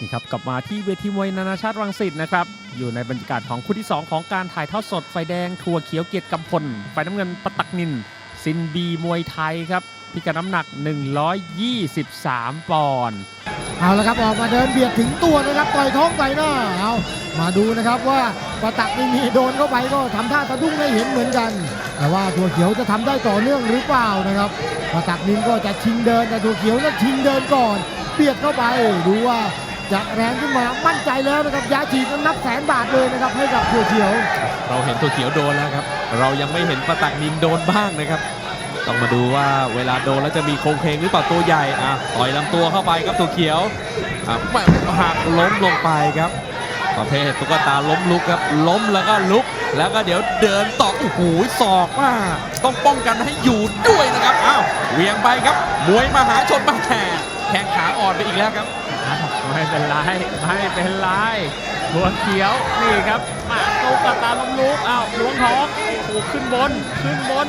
นี่ครับกลับมาที่เวทีมวยนานาชาติรังสิตนะครับอยู่ในบรรยากาศของคู่ที่ 2 ของการถ่ายทอดสดไฟแดงทัวเขียวเกียรติกำพลไฟน้ำเงินปตักนิน ซินบีมวยไทยครับพิกัดน้ำหนัก 123 ปอนด์เอาละครับออกมาเดินเบียดถึงตัวนะครับต่อยท้องต่อยหน้าเอามาดูนะครับว่าปะตักนี่มีโดนเข้าไปก็ทำท่าสะดุ้งให้เห็นเหมือนกัน แต่ว่าตัวเขียวจะทำได้ต่อเนื่องหรือเปล่านะครับปะตักนินก็จะชิงเดินแต่ตัวเขียวนั้นชิงเดินก่อน เบียดเข้าไปดูว่า จะแรงขึ้นมามั่นใจแล้วนะครับยาฉีดนั้นนับแสนบาทเลยนะครับให้กับตัวเขียว เราเห็นตัวเขียวโดนแล้วครับ เรายังไม่เห็นประตักนินโดนบ้างนะครับต้องมาดูว่าเวลาโดนแล้วจะมีโครงเพลงหรือเปล่าตัวใหญ่อะต่อยลำตัวเข้าไปครับตัวเขียวอะแม่หักล้มลงไปครับประเภทตุ๊กตาล้มลุกครับ ล้มแล้วก็ลุก แล้วก็เดี๋ยวเดินต่อโอ้โหศอกว่าต้องป้องกันให้อยู่ด้วยนะครับอ้าวเวียงไปครับมวยมหาชนบาแขกแข้งขาอ่อนไปอีกแล้วครับ ไม่เป็นไรไม่เป็นไรหัวเขียวนี่ครับมาตูกตาล้มลุกอ้าวล้วงท้องโอ้โหขึ้นบนขึ้นบน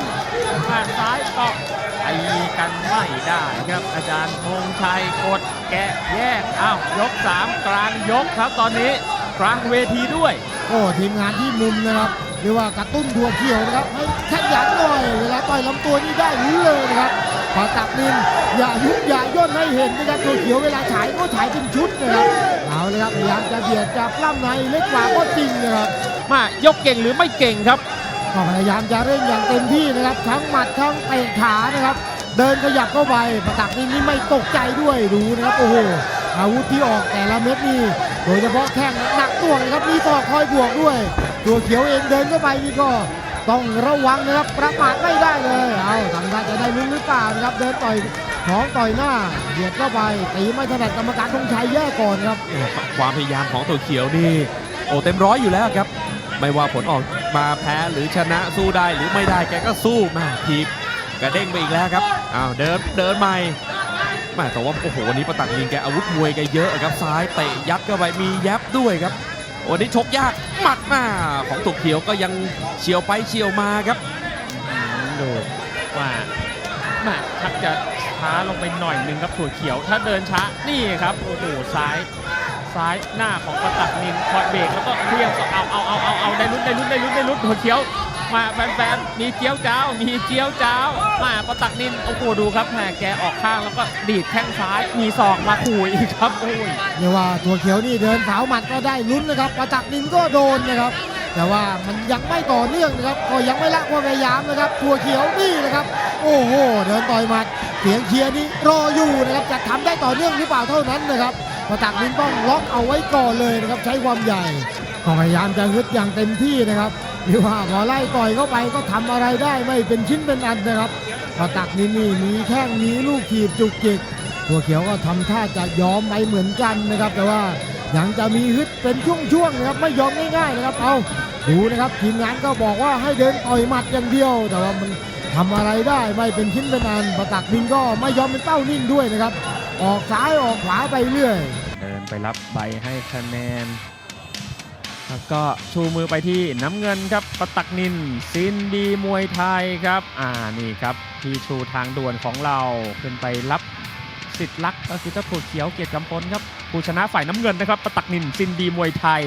มาซ้ายเกาะไอ้กันไม่ได้ครับอาจารย์ธงชัยกดแกะแยกอ้าวยก 3 กลางยกครับตอนนี้กลางเวทีด้วย โอ้ทีมงานที่มุมนะครับเรียกว่ากระตุ้นตัวเขียวนะครับให้ขยันหน่อยเวลาต่อยลำตัวนี่ได้รู้เลยนะครับ พอตักนินอย่ายุบอย่าย่นให้เห็นนะครับตัวเขียวเวลาฉายก็ฉายเป็นชุดนะครับเอาเลยครับพยายามจะเบียดจะปล้ำในเล็กกว่าก็จริงนะครับมายกเก่งหรือไม่เก่งครับก็พยายามจะเร่งอย่างเต็มที่นะครับ ทั้งหมัดทั้งเตะขานะครับ เดินขยับเข้าไปประตักนินนี่ไม่ตกใจด้วยดูนะครับโอ้โหอาวุธที่ออกแต่ละเม็ดนี่โดยเฉพาะแข้งหนักตัวนะครับมีต่อกคอยบวกด้วย ตัวเขียวเองเดินเข้าไปนี่ก็ต้องระวังนะครับประมาทไม่ได้เลยเอาทางด้านจะได้ ลุ้นหรือเปล่านะครับ เดินต่อยท้องต่อยหน้าเบียดเข้าไปตีไม่ถนัดกรรมการธงชัยแย่ก่อนครับ ความพยายามของตัวเขียวนี่โอ้เต็มร้อยอยู่แล้วครับ ไม่ว่าผลออกมาแพ้หรือชนะสู้ได้หรือไม่ได้แกก็สู้มาทีบกระเด้งไปอีกแล้วครับอ้าวเดินเดินใหม่แม่แต่ว่าโอ้โหวันนี้ประตักยิงแกอาวุธมวยแกเยอะครับซ้ายเตะยัดเข้าไปมีแยบด้วยครับวันนี้ชกยากหมัดหน้าของตัวเขียวก็ยังเฉียวไปเฉียวมาครับดูว่า แม่ชักจะช้าลงไปหน่อยหนึงครับถั่วเขียว ถ้าเดินช้านี่ครับโอ้โหซ้ายซ้ายหน้าของประตักนินคอยเบรกแล้วก็เคลี้ยงเอาเอาเอาเอาเอาได้ลุ้นได้ลุ้นได้ลุ้นได้ลุ้นถั่วเขียว มาแฟนๆมีเจียวเจ้า มีเจียวเจ้า มาประตักนินโอ้โหดูครับแหมแกออกข้างแล้วก็ดีดแข้งซ้ายมีศอกมาขู่อีกครับโอ้ยเรียกว่าตัวเขียวนี่เดินสาวหมัดก็ได้ลุ้นนะครับประตักนินก็โดนนะครับ แต่ว่ามันยังไม่ต่อเนื่องนะครับก็ยังไม่ละความพยายามนะครับตัวเขียวนี่นะครับ โอ้โหเดินต่อยหมัดเสียงเชียร์นี่รออยู่นะครับจะทำได้ต่อเนื่องหรือเปล่าเท่านั้นนะครับประตักนินต้องล็อกเอาไว้ก่อนเลยนะครับใช้ความใหญ่ก็พยายามจะฮึดอย่างเต็มที่นะครับหรือว่าพอไล่ต่อยเข้าไปก็ทำอะไรได้ไม่เป็นชิ้นเป็นอันนะครับประตักนินนี่มีแข้งมีลูกขีดจุกจิกตัวเขียวก็ทำท่าจะยอมไปเหมือนกันนะครับ แต่ว่า ยังจะมีฮึดเป็นช่วงๆนะครับไม่ยอมง่ายๆนะครับเอาดูนะครับทีมงานก็บอกว่าให้เดินต่อยหมัดอย่างเดียว แต่ว่ามันทำอะไรได้ไม่เป็นชิ้นเป็นอันประตักนินก็ไม่ยอมเป็นเป้านิ่งด้วยนะครับ ออกซ้ายออกขวาไปเรื่อย เดินไปรับใบให้คะแนน แล้วก็ชูมือไปที่น้ำเงินครับปะตักนินซินดีมวยไทยครับ อ่านี่ครับที่ชูทางด่วนของเราขึ้นไปรับ สิทธิ์ลักก็คือเจ้าถั่วเขียวเกียรติกำพลครับผู้ชนะฝ่ายน้ำเงินนะครับประตักนินซินดีมวยไทย